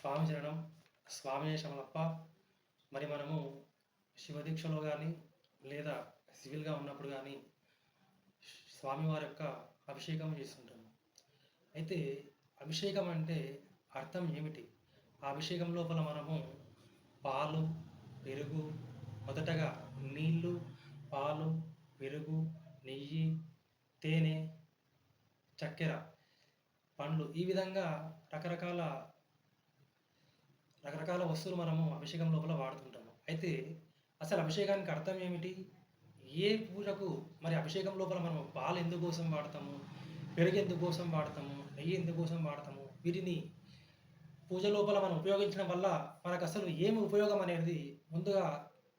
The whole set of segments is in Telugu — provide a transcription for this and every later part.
స్వామి చరణం స్వామి శమలప్ప మరి మనము శివదీక్షలో కానీ లేదా సివిల్గా ఉన్నప్పుడు కానీ స్వామివారి యొక్క అభిషేకం చేస్తుంటాము. అయితే అభిషేకం అంటే అర్థం ఏమిటి? ఆ అభిషేకం లోపల మనము పాలు పెరుగు మొదటగా నీళ్ళు పాలు పెరుగు నెయ్యి తేనె చక్కెర పండ్లు ఈ విధంగా రకరకాల రకరకాల వస్తువులు మనము అభిషేకం లోపల వాడుతుంటాము. అయితే అసలు అభిషేకానికి అర్థం ఏమిటి? ఏ పూజకు మరి అభిషేకం లోపల మనం పాలు ఎందుకోసం వాడతాము? పెరుగు ఎందుకోసం వాడతాము? నెయ్యి ఎందుకోసం వాడతాము? వీటిని పూజ లోపల మనం ఉపయోగించడం వల్ల మనకు అసలు ఏమి ఉపయోగం అనేది ముందుగా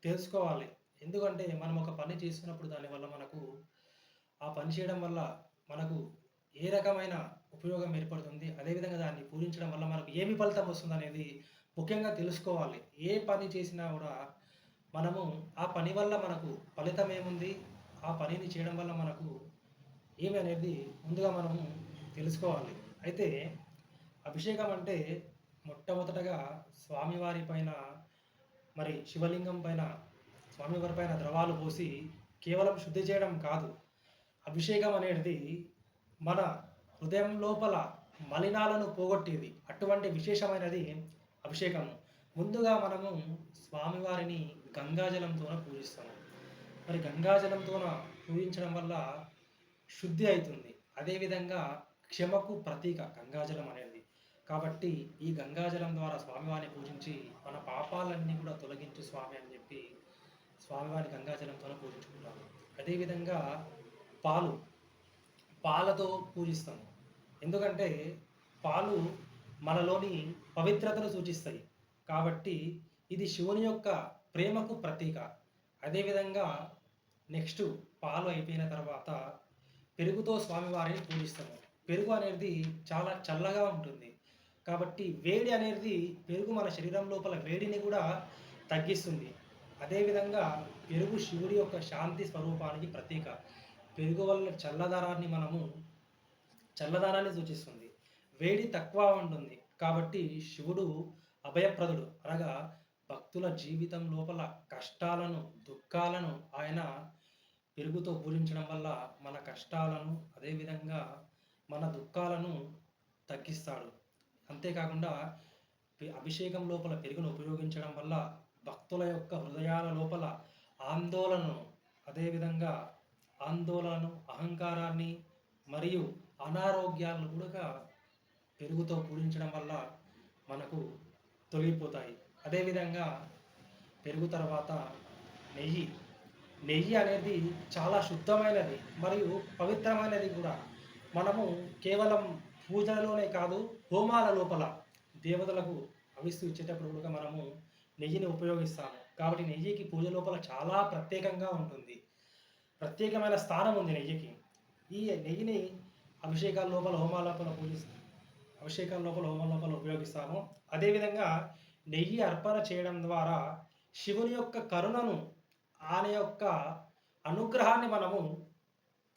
తెలుసుకోవాలి. ఎందుకంటే మనం ఒక పని చేస్తున్నప్పుడు దానివల్ల మనకు ఆ పని చేయడం వల్ల మనకు ఏ రకమైన ఉపయోగం ఏర్పడుతుంది? అదేవిధంగా దాన్ని పూజించడం వల్ల మనకు ఏమి ఫలితం వస్తుంది అనేది ముఖ్యంగా తెలుసుకోవాలి. ఏ పని చేసినా కూడా మనము ఆ పని వల్ల మనకు ఫలితం ఏముంది? ఆ పనిని చేయడం వల్ల మనకు ఏమి అనేది ముందుగా మనము తెలుసుకోవాలి. అయితే అభిషేకం అంటే మొట్టమొదటగా స్వామివారి పైన మరి శివలింగం పైన స్వామివారి పైన ద్రవాలు పోసి కేవలం శుద్ధి చేయడం కాదు. అభిషేకం అనేది మన హృదయం లోపల మలినాలను పోగొట్టేది. అటువంటి విశేషమైనది అభిషేకం ముందుగా మనము స్వామివారిని గంగాజలంతో పూజిస్తాము. మరి గంగాజలంతో పూజించడం వల్ల శుద్ధి అవుతుంది అదేవిధంగా క్షమకు ప్రతీక గంగాజలం అనేది. కాబట్టి ఈ గంగాజలం ద్వారా స్వామివారిని పూజించి మన పాపాలన్నీ కూడా తొలగించు స్వామి అని చెప్పి స్వామివారి గంగాజలంతో పూజించుకుంటాము. అదేవిధంగా పాలు పాలతో పూజిస్తాము. ఎందుకంటే పాలు మనలోని పవిత్రతను సూచిస్తాయి. కాబట్టి ఇది శివుని యొక్క ప్రేమకు ప్రతీక. అదేవిధంగా నెక్స్ట్ పాలు అయిపోయిన తర్వాత పెరుగుతో స్వామివారిని పూజిస్తాము. పెరుగు అనేది చాలా చల్లగా ఉంటుంది. కాబట్టి వేడి అనేది పెరుగు మన శరీరం లోపల వేడిని కూడా తగ్గిస్తుంది. అదేవిధంగా పెరుగు శివుడి యొక్క శాంతి స్వరూపానికి ప్రతీక. పెరుగు వల్ల చల్లదనాన్ని మనము చల్లదనాన్ని సూచిస్తుంది. వేడి తక్కువ ఉంటుంది. కాబట్టి శివుడు అభయప్రదుడు. అనగా భక్తుల జీవితం లోపల కష్టాలను దుఃఖాలను ఆయన పెరుగుతో పూజించడం వల్ల మన కష్టాలను అదేవిధంగా మన దుఃఖాలను తగ్గిస్తాడు. అంతేకాకుండా అభిషేకం లోపల పెరుగును ఉపయోగించడం వల్ల భక్తుల యొక్క హృదయాల లోపల ఆందోళనను అదేవిధంగా ఆందోళనను అహంకారాన్ని మరియు అనారోగ్యాలను కూడా పెరుగుతో పూజించడం వల్ల మనకు తొలగిపోతాయి. అదేవిధంగా పెరుగు తర్వాత నెయ్యి. నెయ్యి అనేది చాలా శుద్ధమైనది మరియు పవిత్రమైనది కూడా. మనము కేవలం పూజలలోనే కాదు హోమాల లోపల దేవతలకు అవిస్తూ ఇచ్చేటప్పుడు కూడా మనము నెయ్యిని ఉపయోగిస్తాము. కాబట్టి నెయ్యికి పూజ లోపల చాలా ప్రత్యేకంగా ఉంటుంది. ప్రత్యేకమైన స్థానం ఉంది నెయ్యికి. ఈ నెయ్యిని అభిషేకాల లోపల హోమాల లోపల పూజిస్తాం. అభిషేకాల లోపల హోమం లోపల ఉపయోగిస్తాము. అదేవిధంగా నెయ్యి అర్పణ చేయడం ద్వారా శివుని యొక్క కరుణను ఆయన యొక్క అనుగ్రహాన్ని మనము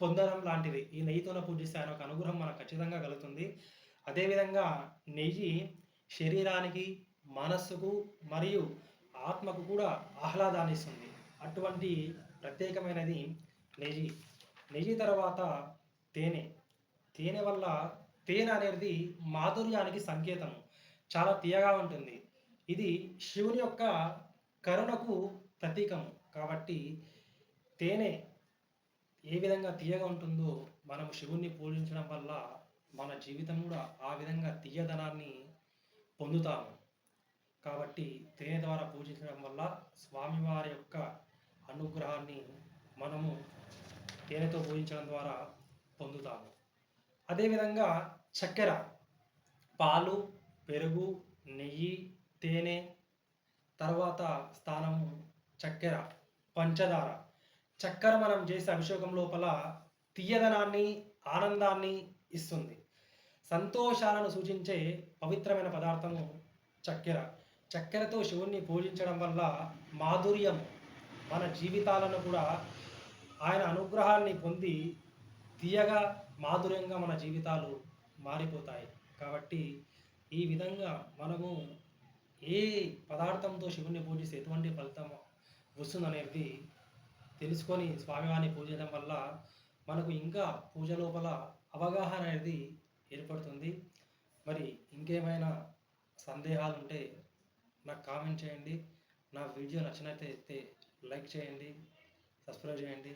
పొందడం లాంటిది. ఈ నెయ్యితోనే పూజిస్తే ఆయన ఒక అనుగ్రహం మనకు ఖచ్చితంగా కలుగుతుంది. అదేవిధంగా నెయ్యి శరీరానికి మనస్సుకు మరియు ఆత్మకు కూడా ఆహ్లాదాన్ని ఇస్తుంది. అటువంటి ప్రత్యేకమైనది నెయ్యి. నెయ్యి తర్వాత తేనె. తేనె వల్ల తేనె అనేది మాధుర్యానికి సంకేతం చాలా తీయగా ఉంటుంది. ఇది శివుని యొక్క కరుణకు ప్రతీకం కాబట్టి తేనె ఏ విధంగా తీయగా ఉంటుందో మనం శివుణ్ణి పూజించడం వల్ల మన జీవితం కూడా ఆ విధంగా తీయదనాన్ని పొందుతాము. కాబట్టి తేనె ద్వారా పూజించడం వల్ల స్వామివారి యొక్క అనుగ్రహాన్ని మనము తేనెతో పూజించడం ద్వారా పొందుతాము. అదేవిధంగా చక్కెర. పాలు పెరుగు నెయ్యి తేనె. తర్వాత స్థానము చక్కెర పంచదార. చక్కెర మనం చేసే అభిషేకం లోపల తీయదనాన్ని ఆనందాన్ని ఇస్తుంది. సంతోషాలను సూచించే పవిత్రమైన పదార్థము చక్కెర. చక్కెరతో శివుణ్ణి పూజించడం వల్ల మాధుర్యం మన జీవితాలను కూడా ఆయన అనుగ్రహాన్ని పొంది తీయగా మాధుర్యంగా మన జీవితాలు మారిపోతాయి. కాబట్టి ఈ విధంగా మనము ఏ పదార్థంతో శివుణ్ణి పూజిస్తే ఎటువంటి ఫలితం వస్తుందనేది తెలుసుకొని స్వామివారిని పూజించడం వల్ల మనకు ఇంకా పూజ లోపల అవగాహన అనేది ఏర్పడుతుంది. మరి ఇంకేమైనా సందేహాలు ఉంటే నాకు కామెంట్ చేయండి. నా వీడియో నచ్చినట్లయితే లైక్ చేయండి సబ్స్క్రైబ్ చేయండి.